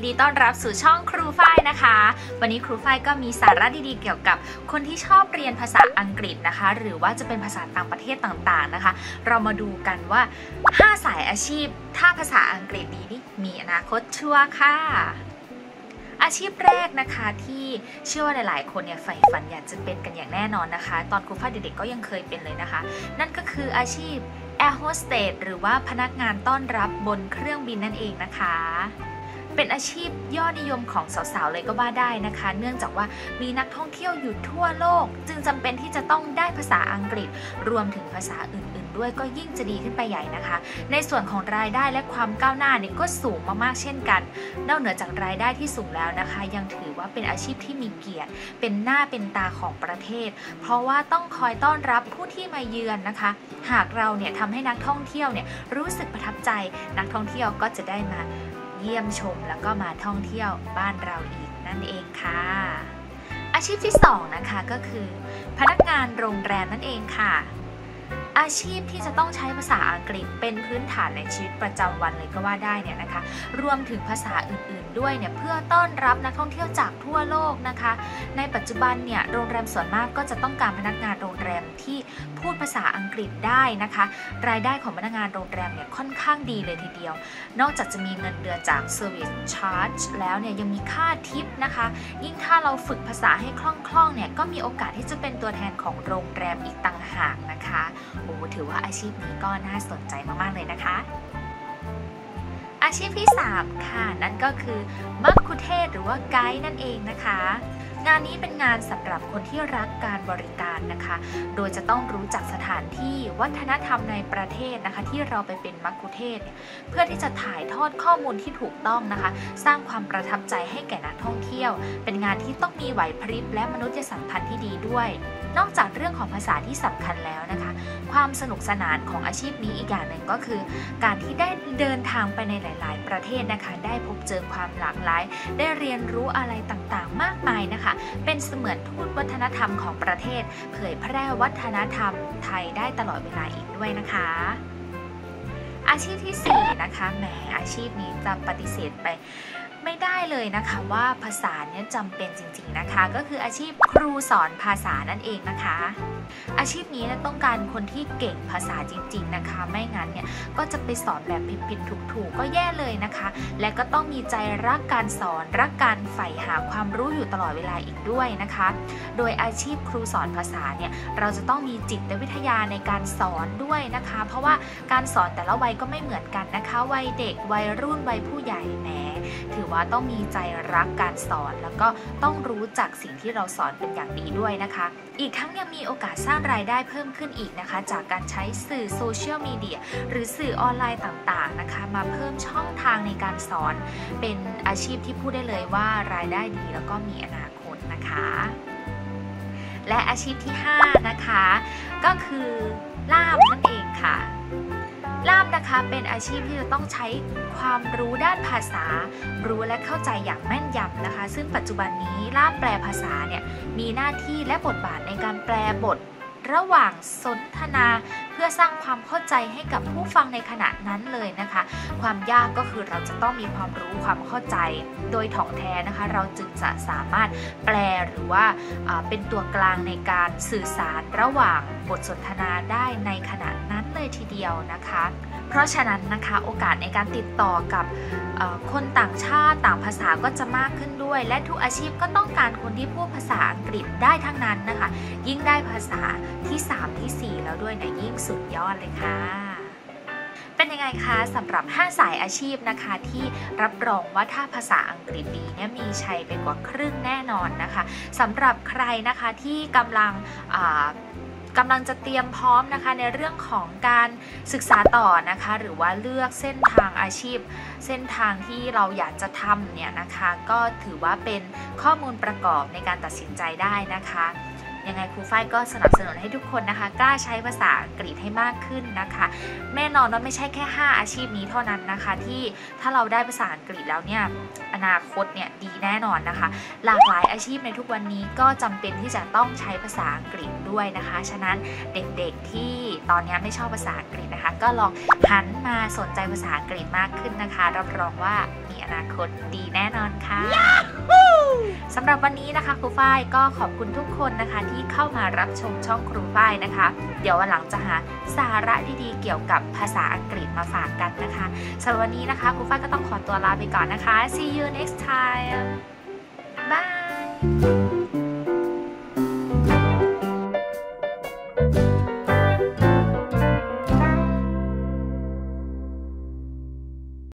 ยินดีต้อนรับสู่ช่องครูฝ้ายนะคะ วันนี้ครูฝ้ายก็มีสาระดีๆ เกี่ยวกับคนที่ชอบเรียนภาษาอังกฤษนะคะ หรือว่าจะเป็นภาษาต่างประเทศต่างๆนะคะ เรามาดูกันว่า 5 สายอาชีพ ถ้าภาษาอังกฤษดีนี่มีอนาคตชัวร์ค่ะอาชีพแรกนะคะที่เชื่อว่าหลายๆ คนเนี่ยใฝ่ฝันอยากจะเป็นกันอย่างแน่นอนนะคะ ตอนครูฝ้ายเด็กๆก็ยังเคยเป็นเลยนะคะ นั่นก็คืออาชีพ Air Hostess หรือว่าพนักงานต้อนรับบนเครื่องบินนั่นเองนะคะเป็นอาชีพยอดนิยมของสาวๆเลยก็ว่าได้นะคะ เนื่องจากว่ามีนักท่องเที่ยวอยู่ทั่วโลก จึงจำเป็นที่จะต้องได้ภาษาอังกฤษ รวมถึงภาษาอื่น ๆ ด้วยก็ยิ่งจะดีขึ้นไปใหญ่นะคะ ในส่วนของรายได้และความก้าวหน้าเนี่ยก็สูงมากๆเช่นกันนอกเหนือจากรายได้ที่สูงแล้วนะคะ ยังถือว่าเป็นอาชีพที่มีเกียรติ เป็นหน้าเป็นตาของประเทศ เพราะว่าต้องคอยต้อนรับผู้ที่มาเยือนนะคะ หากเราเนี่ยทำให้นักท่องเที่ยวเนี่ยรู้สึกประทับใจนักท่องเที่ยวก็จะได้มา เยี่ยมชมแล้วก็มาท่องเที่ยวบ้านเราอีกนั่นเองค่ะ อาชีพที่สองนะคะก็คือ พนักงานโรงแรมนั่นเองค่ะ อาชีพที่จะต้องใช้ภาษาอังกฤษเป็นพื้นฐานในชีวิตประจำวันเลยก็ว่าได้เนี่ยนะคะ รวมถึงภาษาอื่นๆด้วยเนี่ยเพื่อต้อนรับนักท่องเที่ยวจากทั่วโลกนะคะ ในปัจจุบันเนี่ยโรงแรมส่วนมากก็จะต้องการพนักงานโรงแรมที่พูดภาษาอังกฤษได้นะคะ รายได้ของพนักงานโรงแรมเนี่ยค่อนข้างดีเลยทีเดียว นอกจากจะมีเงินเดือนจาก Service Charge แล้วเนี่ยยังมีค่าทิปนะคะ ยิ่งถ้าเราฝึกภาษาให้คล่องๆเนี่ยก็มีโอกาสที่จะเป็นตัวแทนของโรงแรมอีกต่างหากนะคะโอ้ถือว่าอาชีพนี้ก็น่าสนใจมากๆเลยนะคะ อาชีพที่ 3 ค่ะ นั่นก็คือมักคุเทศหรือว่าไกด์นั่นเองนะคะ งานนี้เป็นงานสำหรับคนที่รักการบริการนะคะ โดยจะต้องรู้จักสถานที่วัฒนธรรมในประเทศนะคะ ที่เราไปเป็นมักคุเทศ เพื่อที่จะถ่ายทอดข้อมูลที่ถูกต้องนะคะ สร้างความประทับใจให้แก่นักท่องเที่ยว เป็นงานที่ต้องมีไหวพริบและมนุษยสัมพันธ์ที่ดีด้วย นอกจากเรื่องของภาษาที่สำคัญแล้วนะคะ ความสนุกสนานของอาชีพนี้อีกอย่างหนึ่งก็คือ การที่ได้เดินทางไปในหลาย ๆ ประเทศนะคะ ได้พบเจอความหลากหลาย ได้เรียนรู้อะไรต่าง ๆ มากมายนะคะคะเป็นเสมือนทูตวัฒนธรรมของประเทศ เผยแพร่วัฒนธรรมไทยได้ตลอดเวลาอีกด้วยนะคะ อาชีพที่ 4 นะคะแหมอาชีพนี้จะปฏิเสธไป ไม่ได้เลยนะคะว่าภาษาเนี่ยจำเป็นจริงๆนะคะ ก็คืออาชีพครูสอนภาษานั่นเองนะคะ อาชีพนี้ต้องการคนที่เก่งภาษาจริง ๆนะคะ ไม่งั้นเนี่ยก็จะไปสอนแบบผิดๆถูกๆ ก็แย่เลยนะคะ และก็ต้องมีใจรักการสอนรักการใฝ่หาความรู้อยู่ตลอดเวลาอีกด้วยนะคะ โดยอาชีพครูสอนภาษาเนี่ยเราจะต้องมีจิตวิทยาในการสอนด้วยนะคะ เพราะว่าการสอนแต่ละวัยก็ไม่เหมือนกันนะคะ วัยเด็กวัยรุ่นวัยผู้ใหญ่แหมถือว่าต้องมีใจรักการสอน แล้วก็ต้องรู้จักสิ่งที่เราสอนเป็นอย่างดีด้วยนะคะ อีกทั้งยังมีโอกาสสร้างรายได้เพิ่มขึ้นอีกนะคะ จากการใช้สื่อโซเชียลมีเดียหรือสื่อออนไลน์ต่างๆนะคะ มาเพิ่มช่องทางในการสอน เป็นอาชีพที่พูดได้เลยว่ารายได้ดีแล้วก็มีอนาคตนะคะและอาชีพที่ 5 นะคะ ก็คือล่ามนั่นเองค่ะ ล่ามนะคะเป็นอาชีพที่จะต้องใช้ความรู้ด้านภาษา รู้และเข้าใจอย่างแม่นยำนะคะ ซึ่งปัจจุบันนี้ล่ามแปลภาษาเนี่ยมีหน้าที่และบทบาทในการแปลบท ระหว่างสนทนา เพื่อสร้างความเข้าใจให้กับผู้ฟังในขณะนั้นเลยนะคะ ความยากก็คือเราจะต้องมีความรู้ความเข้าใจโดยถ่องแท้นะคะ เราจึงจะสามารถแปลหรือว่าอ่าเป็นตัวกลางในการสื่อสารระหว่างบทสนทนาได้ในขณะนั้นเลยทีเดียวนะคะ เพราะฉะนั้นนะคะโอกาสในการติดต่อกับคนต่างชาติต่างภาษาก็จะมากขึ้นด้วย และทุกอาชีพก็ต้องการคนที่พูดภาษาอังกฤษได้ทั้งนั้นนะคะ ยิ่งได้ภาษาที่ 3 ที่ 4 แล้วด้วยนะยิ่งสุดยอดเลยค่ะ เป็นยังไงคะสำหรับ 5 สายอาชีพนะคะที่รับรองว่าถ้าภาษาอังกฤษดีเนี่ยมีชัยไปกว่าครึ่งแน่นอนนะคะสำหรับใครนะคะที่กำลังอ่า กำลังจะเตรียมพร้อมนะคะในเรื่องของการศึกษาต่อนะคะ หรือว่าเลือกเส้นทางอาชีพ เส้นทางที่เราอยากจะทำเนี่ยนะคะ ก็ถือว่าเป็นข้อมูลประกอบในการตัดสินใจได้นะคะ ยังไงครูฝ้ายก็สนับสนุนให้ทุกคนนะคะ กล้าใช้ภาษาอังกฤษให้มากขึ้นนะคะ แน่นอนว่าไม่ใช่แค่ 5 อาชีพนี้เท่านั้นนะคะ ที่ถ้าเราได้ภาษาอังกฤษแล้วเนี่ยอนาคตเนี่ยดีแน่นอนนะคะ หลากหลายอาชีพในทุกวันนี้ก็จำเป็นที่จะต้องใช้ภาษาอังกฤษด้วยนะคะ ฉะนั้นเด็กๆที่ตอนนี้ไม่ชอบภาษาอังกฤษนะคะ ก็ลองหันมาสนใจภาษาอังกฤษมากขึ้นนะคะ รับรองว่ามีอนาคตดีแน่นอนค่ะ สำหรับวันนี้นะคะครูฝ้ายก็ขอบคุณทุกคนนะคะที่เข้ามารับชมช่องครูฝ้ายนะคะ เดี๋ยววันหลังจะหาสาระดีๆเกี่ยวกับภาษาอังกฤษมาฝากกันนะคะสำหรับวันนี้นะคะครูฝ้ายก็ต้องขอตัวลาไปก่อนนะคะ see you next time bye